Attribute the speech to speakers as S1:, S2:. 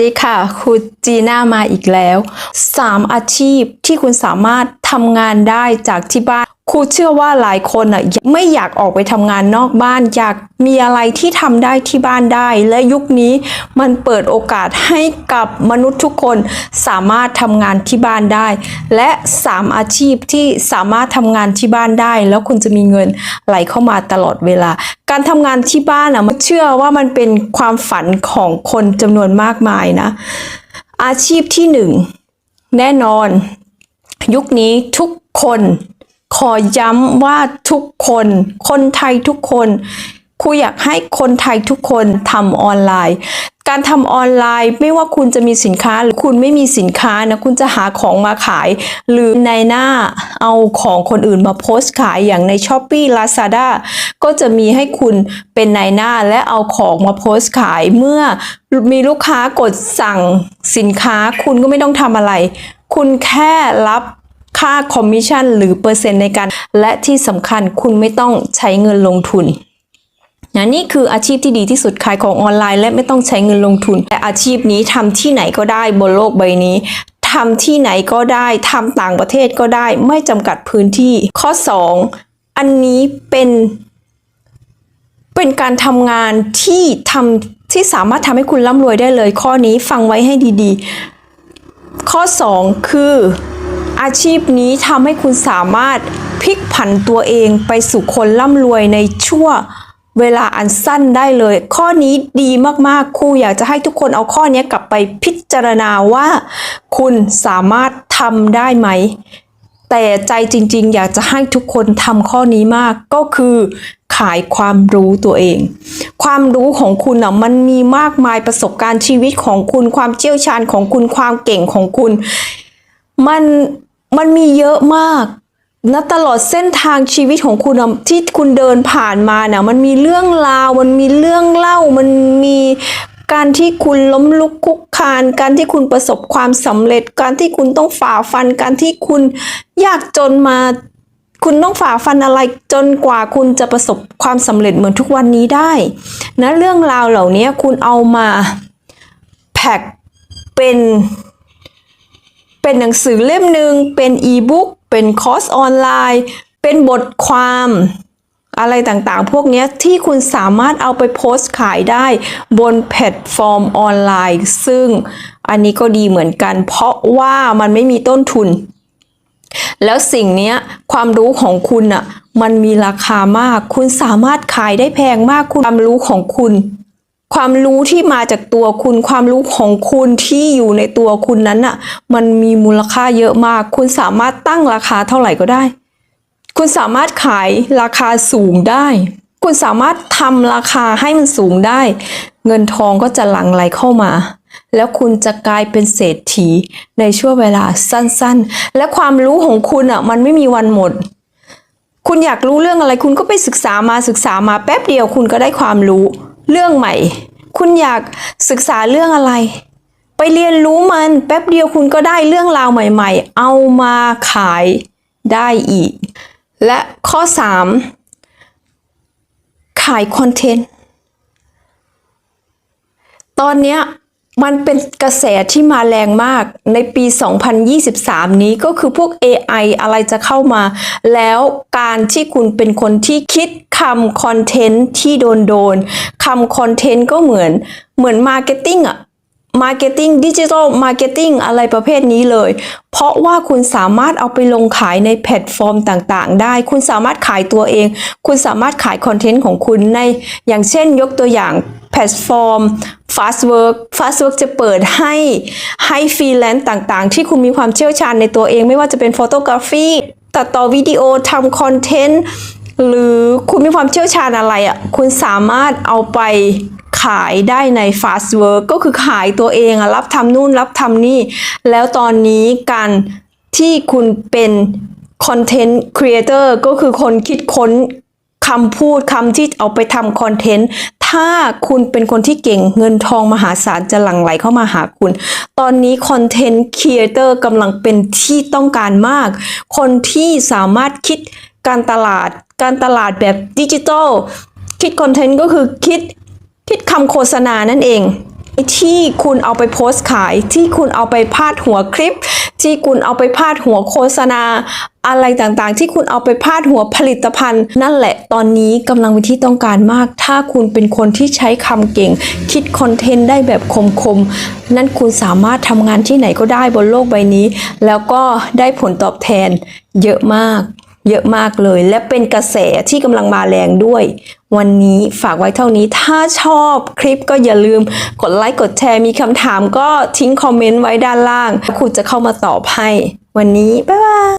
S1: ดีค่ะคุณจีน่ามาอีกแล้ว 3 อาชีพที่คุณสามารถทำงานได้จากที่บ้าน ครูเชื่อว่าหลายคนอะไม่อยากออกไปทำงานนอกบ้าน อยากมีอะไรที่ทำได้ที่บ้านได้ และยุคนี้มันเปิดโอกาสให้กับมนุษย์ทุกคนสามารถทำงานที่บ้านได้ และ 3 อาชีพที่สามารถทำงานที่บ้านได้ แล้วคุณจะมีเงินไหลเข้ามาตลอดเวลา การทำงานที่บ้านอะมันเชื่อว่ามันเป็นความฝันของคนจำนวนมากมายนะ อาชีพที่หนึ่งแน่นอน ยุคนี้ทุกคน ขอย้ำว่าทุกคน คนไทยทุกคนครูอยากให้คนไทยทุกคนทำออนไลน์ การทำออนไลน์ไม่ว่าคุณจะมีสินค้าหรือคุณไม่มีสินค้านะคุณจะหาของมาขาย หรือในหน้าเอาของคนอื่นมาโพสต์ขายอย่างใน s h อ p e e Lazada ก็จะมีให้คุณเป็นในหน้าและเอาของมาโพสต์ขายเมื่อมีลูกค้ากดสั่งสินค้า คุณก็ไม่ต้องทำอะไร คุณแค่รับ ค่าคอมมิชชั่นหรือเปอร์เซ็นต์ในการ และที่สำคัญคุณไม่ต้องใช้เงินลงทุนนะนี่คืออาชีพที่ดีที่สุดขายของออนไลน์ และไม่ต้องใช้เงินลงทุน แต่อาชีพนี้ทำที่ไหนก็ได้บนโลกใบนี้ทำที่ไหนก็ได้ทำต่างประเทศก็ได้ ไม่จำกัดพื้นที่ ข้อ 2 อันนี้เป็นเป็นการทำงานที่ทำที่สามารถทำให้คุณร่ำรวยได้เลย ข้อนี้ฟังไว้ให้ดีๆ ข้อ 2 คือ อาชีพนี้ทำให้คุณสามารถพลิกผันตัวเองไปสู่คนร่ำรวยในชั่วเวลาอันสั้นได้เลย ข้อนี้ดีมากๆครูอยากจะให้ทุกคนเอาข้อนี้กลับไปพิจารณาว่า คุณสามารถทำได้ไหม แต่ใจจริงๆ อยากจะให้ทุกคนทำข้อนี้มากก็คือขายความรู้ตัวเอง ความรู้ของคุณอะมันมีมากมายประสบการณ์ชีวิตของคุณ ความเชี่ยวชาญของคุณความเก่งของคุณ มัน มันมีเยอะมากนะตลอดเส้นทางชีวิตของคุณที่คุณเดินผ่านมาเนี่ยมันมีเรื่องราว มันมีเรื่องเล่า มันมีการที่คุณล้มลุกคลุกคลาน การที่คุณประสบความสำเร็จ การที่คุณต้องฝ่าฟัน การที่คุณยากจนมา คุณต้องฝ่าฟันอะไรจนกว่าคุณจะประสบความสำเร็จเหมือนทุกวันนี้ได้ นะเรื่องราวเหล่านี้คุณเอามาแพ็คเป็น เป็นหนังสือเล่มหนึ่งเป็นอีบุ๊กเป็นคอร์สออนไลน์ เป็นบทความอะไรต่างๆ พวกนี้ที่คุณสามารถเอาไปโพสต์ขายได้บนแพลตฟอร์มออนไลน์ ซึ่งอันนี้ก็ดีเหมือนกัน เพราะว่ามันไม่มีต้นทุน แล้วสิ่งนี้ความรู้ของคุณอะมันมีราคามาก คุณสามารถขายได้แพงมากคุณความรู้ของคุณ ความรู้ที่มาจากตัวคุณ ความรู้ของคุณที่อยู่ในตัวคุณนั้นน่ะ มันมีมูลค่าเยอะมาก คุณสามารถตั้งราคาเท่าไหร่ก็ได้ คุณสามารถขายราคาสูงได้ คุณสามารถทำราคาให้มันสูงได้ เงินทองก็จะหลั่งไหลเข้ามา แล้วคุณจะกลายเป็นเศรษฐีในช่วงเวลาสั้นๆ และความรู้ของคุณอะ มันไม่มีวันหมดคุณอยากรู้เรื่องอะไรคุณก็ไปศึกษามาศึกษามาแป๊บเดียวคุณก็ได้ความรู้ เรื่องใหม่ คุณอยากศึกษาเรื่องอะไร ไปเรียนรู้มันแป๊บเดียวคุณก็ได้เรื่องราวใหม่ ๆ เอามาขายได้อีก และข้อ 3 ขายคอนเทนต์ ตอนเนี้ย มันเป็นกระแสที่มาแรงมากในปี 2023 นี้ก็คือพวก AI อะไรจะเข้ามา แล้วการที่คุณเป็นคนที่คิดคำคอนเทนต์ที่โดนโดนคำคอนเทนต์ก็เหมือนเหมือนมาร์เก็ตติ้งอะ มาร์เก็ตติ้งดิจิทัลมาร์เก็ตติ้งอะไรประเภทนี้เลย เพราะว่าคุณสามารถเอาไปลงขายในแพลตฟอร์มต่างๆ ได้ คุณสามารถขายตัวเอง คุณสามารถขายคอนเทนต์ของคุณใน อย่างเช่นยกตัวอย่างแพลตฟอร์ม Fastwork Fastwork จะเปิดให้ให้ฟรีแลนซ์ต่างๆ ที่คุณมีความเชี่ยวชาญในตัวเอง ไม่ว่าจะเป็นโฟโตกราฟีตัดต่อวิดีโอทำคอนเทนต์ หรือคุณมีความเชี่ยวชาญอะไรอะ่ะคุณสามารถเอาไปขายได้ใน Fast Work ก็คือขายตัวเองอะรับทำนู่นรับทำนี่ แล้วตอนนี้การที่คุณเป็นคอนเทนต์ครีเอเตอร์ก็คือคนคิดค้นคำพูดคำที่เอาไปทำคอนเทนต์ถ้าคุณเป็นคนที่เก่งเงินทองมหาศาลจะหลั่งไหลเข้ามาหาคุณ ตอนนี้คอนเทนต์ครีเอเตอร์กำลังเป็นที่ต้องการมาก คนที่สามารถคิด การตลาด การตลาดแบบดิจิทัลคิดคอนเทนต์ก็คือคิดคิดคำโฆษณานั่นเอง ที่คุณเอาไปโพสต์ขายที่คุณเอาไปพาดหัวคลิป ที่คุณเอาไปพาดหัวโฆษณา อะไรต่างๆ ที่คุณเอาไปพาดหัวผลิตภัณฑ์ นั่นแหละตอนนี้กำลังเป็นที่ต้องการมาก ถ้าคุณเป็นคนที่ใช้คำเก่ง คิดคอนเทนต์ได้แบบคมๆ นั่นคุณสามารถทำงานที่ไหนก็ได้บนโลกใบนี้ แล้วก็ได้ผลตอบแทนเยอะมาก เยอะมากเลย และเป็นกระแสที่กำลังมาแรงด้วย วันนี้ฝากไว้เท่านี้ถ้าชอบคลิปก็อย่าลืมกดไลค์กดแชร์มีคำถามก็ทิ้งคอมเมนต์ไว้ด้านล่างครูจะเข้ามาตอบให้ วันนี้ บ๊ายบาย